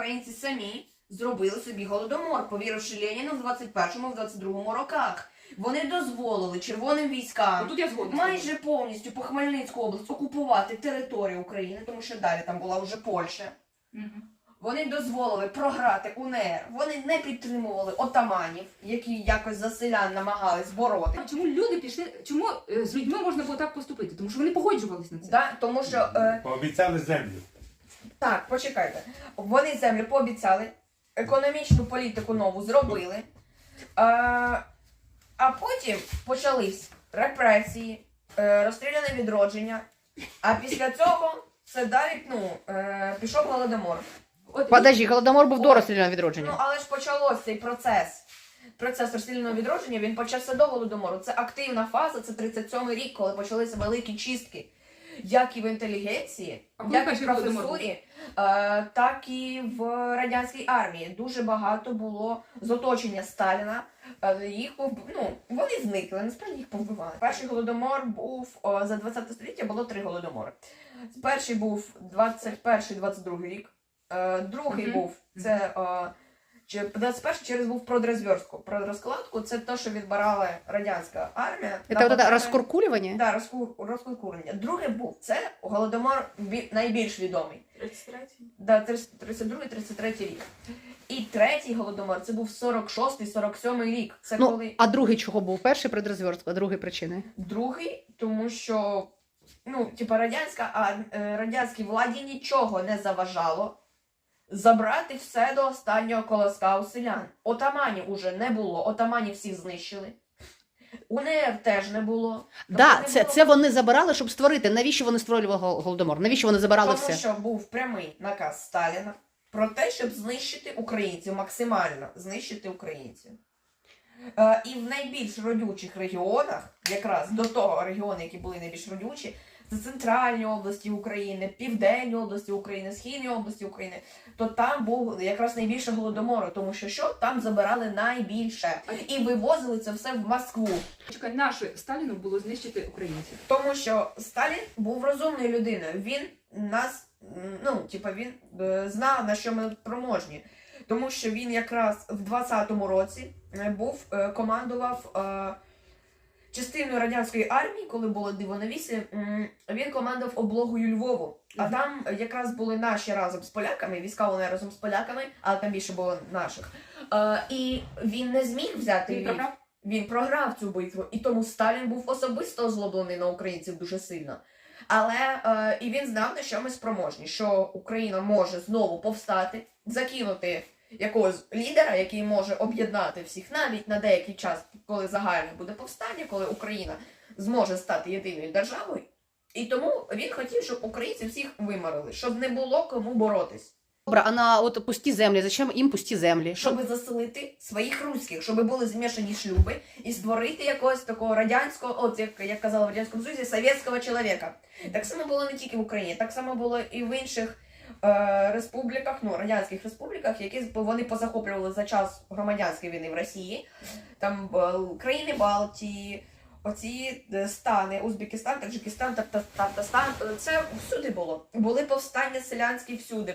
українці самі зробили собі голодомор, повіривши Леніну в 21-му, в 22-му роках. Вони дозволили червоним військам Тут я згодна. майже повністю по Хмельницьку область окупувати територію України, тому що далі там була вже Польща. Вони дозволили програти УНР. Вони не підтримували отаманів, які якось за селян намагались бороти. Чому люди пішли? Чому е, з людьми можна було так поступити? Тому що вони погоджувалися на це. Да? Тому що е, Пообіцяли землю. Так, почекайте, вони землю пообіцяли, економічну політику нову зробили, е, а потім почались репресії, е, розстріляне відродження. А після цього це далі ну, е, пішов голодомор. От Подожди, голодомор був до розстріляного Ну, відродження. але ж почалось цей процес. Процес розстріляного відродження він почався до голодомору. Це активна фаза, це 37-й рік, коли почалися великі чистки. Як і в інтелігенції, А як і в професурі, е, так і в радянській армії. Дуже багато було з оточення Сталіна. Е, їх ну, вони зникли, насправді їх повбивали. Перший голодомор був о, за 20 століття було три голодомори. Перший був 21-22 рік. Е, другий Мгм. був це чи 21 через був продрозверстку. Продрозкладку це те, що відбирала радянська армія. Це вот это розкуркулювання? Да, розку- розкуркурення. Другий був це голодомор бі- найбільш відомий. 33-й. Да, 32-33 рік. І третій голодомор це був 46-47 рік. Це Ну, коли а другий чого був? Перший предрозвертка, другий причини. другий, тому що ну, типа радянська а, е, радянській владі нічого не заважало забрати все до останнього колоска у селян. Отаманів уже не було, отаманів всіх знищили. УНР теж не було. Да, не це, було- це вони забирали, щоб створити. Навіщо вони створювали голодомор? Навіщо вони забирали Тому все? що був прямий наказ Сталіна про те, щоб знищити українців, максимально знищити українців. Е, і в найбільш родючих регіонах, якраз до того регіони, які були найбільш родючі, це центральні області України, південні області України, східні області України, то там був якраз найбільше голодомору, тому що що там забирали найбільше і вивозили це все в Москву. Чекай, наше Сталіну було знищити українців. Тому що Сталін був розумною людиною. Він нас, ну, типа, він е, знав, на що ми проможні. Тому що він якраз в 20-му році е, був, е, командував частиною радянської армії, коли було диво на вісі, він командував облогою Львову. А Мгм. там якраз були наші разом з поляками, війська вони разом з поляками, але там більше було наших. Е, і він не зміг взяти Він Львів. програв? Він програв цю битву, і тому Сталін був особисто озлоблений на українців дуже сильно. Але е, і він знав, на що ми спроможні, що Україна може знову повстати, закинути якогось лідера, який може об'єднати всіх навіть на деякий час, коли загальне буде повстання, коли Україна зможе стати єдиною державою. І тому він хотів, щоб українців всіх виморили, щоб не було кому боротись. Добре, а на от пусті землі, зачем їм пусті землі? Що? щоб заселити своїх руських, щоб були змішані шлюби і створити якогось такого радянського, от як, як казали в радянському Союзі, совєтського чоловіка. Так само було не тільки в Україні, так само було і в інших е, республіках, ну радянських республіках, які вони позахоплювали за час громадянської війни в Росії, там е, країни Балтії. Оці е, стани, Узбекистан, Таджикистан, Татарстан, це всюди було. Були повстання селянські всюди.